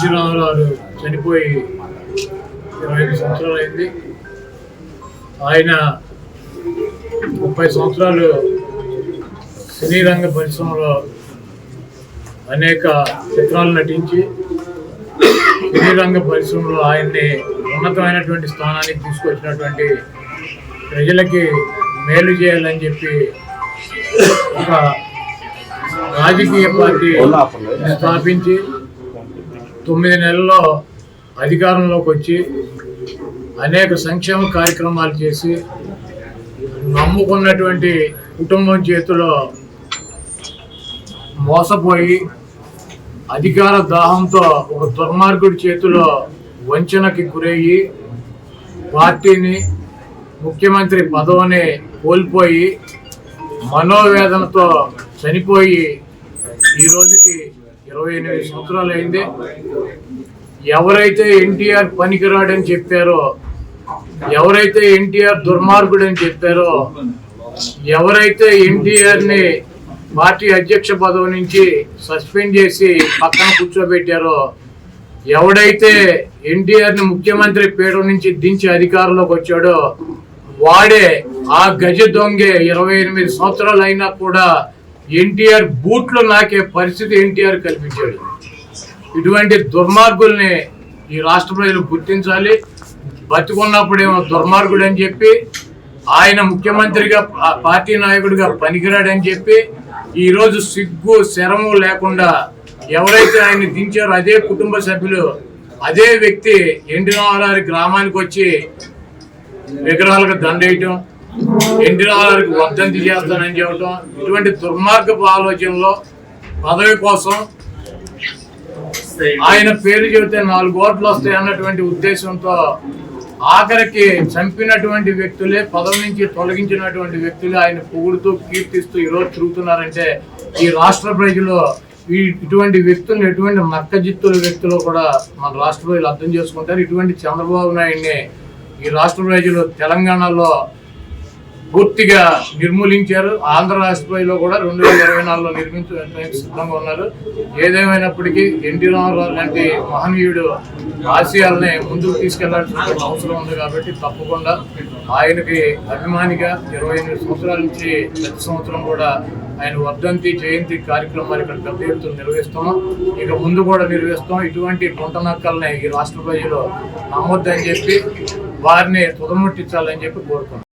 NT గారు చనిపోయి ఇరవై ఐదు సంవత్సరాలు అయింది ఆయన ముప్పై సంవత్సరాలు సినీ రంగ పరిశ్రమలో అనేక చిత్రాలు నటించి సినీ రంగ పరిశ్రమలో ఆయన్ని ఉన్నతమైనటువంటి స్థానానికి తీసుకొచ్చినటువంటి ప్రజలకి మేలు చేయాలని చెప్పి ఒక రాజకీయ పార్టీ స్థాపించి తొమ్మిది నెలల్లో అధికారంలోకి వచ్చి అనేక సంక్షేమ కార్యక్రమాలు చేసి నమ్ముకున్నటువంటి కుటుంబం చేతిలో మోసపోయి అధికార దాహంతో ఒక దుర్మార్గుడి చేతిలో వంచనకి గురయ్యి పార్టీని ముఖ్యమంత్రి పదవిని కోల్పోయి మనోవేదనతో చనిపోయి ఈ రోజుకి ఇరవై ఎనిమిది సంవత్సరాలు అయింది ఎవరైతే ఎన్టీఆర్ పనికిరాడని చెప్పారో ఎవరైతే ఎన్టీఆర్ దుర్మార్గుడని చెప్పారో ఎవరైతే ఎన్టీఆర్ని పార్టీ అధ్యక్ష పదవి నుంచి సస్పెండ్ చేసి పక్కన కూర్చోబెట్టారో ఎవడైతే ఎన్టీఆర్ని ముఖ్యమంత్రి పేరు నుంచి దించి అధికారంలోకి వచ్చాడో వాడే ఆ గజ దొంగే ఇరవై ఎనిమిది సంవత్సరాలు అయినా కూడా ఎన్టీఆర్ బూట్లు నాకే పరిస్థితి ఎన్టీఆర్ కల్పించాడు. ఇటువంటి దుర్మార్గుల్ని ఈ రాష్ట్ర ప్రజలు గుర్తించాలి. బతికున్నప్పుడేమో దుర్మార్గుడు అని చెప్పి ఆయన ముఖ్యమంత్రిగా పార్టీ నాయకుడిగా పనికిరాడని చెప్పి ఈరోజు సిగ్గు శరము లేకుండా ఎవరైతే ఆయన్ని దించారో అదే కుటుంబ సభ్యులు అదే వ్యక్తి ఎన్టీ రామారావు గ్రామానికి వచ్చి విగ్రహాలకు దండేయటం ఎన్టీ రామారావుకి వర్ధంతి చేస్తానని చెప్పడం ఇటువంటి దుర్మార్గపు ఆలోచనలో పదవి కోసం ఆయన పేరు చెబితే నాలుగు ఓట్లు వస్తాయి అన్నటువంటి ఉద్దేశంతో ఆఖరికి చంపినటువంటి వ్యక్తులే పదవి నుంచి తొలగించినటువంటి వ్యక్తులే ఆయన పొగుడుతూ కీర్తిస్తూ ఈరోజు తిరుగుతున్నారంటే ఈ రాష్ట్ర ప్రజలు ఈ ఇటువంటి వ్యక్తులు ఎటువంటి నక్కజిత్తుల వ్యక్తులు కూడా మన రాష్ట్ర ప్రజలు అర్థం చేసుకుంటారు. ఇటువంటి చంద్రబాబు నాయుడిని ఈ రాష్ట్ర ప్రజలు తెలంగాణలో పూర్తిగా నిర్మూలించారు. ఆంధ్ర రాష్ట్రంలో కూడా రెండు వేల ఇరవై నాలుగులో నిర్మించడానికి సిద్ధంగా ఉన్నారు. ఏదేమైనప్పటికీ ఎన్టీ రామారావు లాంటి మహనీయుడు ఆశయాల్ని ముందుకు తీసుకెళ్ళాల్సిన అవసరం ఉంది కాబట్టి తప్పకుండా ఆయనకి అభిమానిగా ఇరవై ఎనిమిది సంవత్సరాల నుంచి ప్రతి సంవత్సరం కూడా ఆయన వర్ధంతి జయంతి కార్యక్రమాలు ఇక్కడ పెద్ద ఎత్తున నిర్వహిస్తాం ఇక ముందు కూడా నిర్వహిస్తాం ఇటువంటి పుంటనక్కల్ని ఈ రాష్ట్ర ప్రజలు నమ్మొద్దని చెప్పి వారిని తుదముట్టించాలని చెప్పి కోరుతున్నాం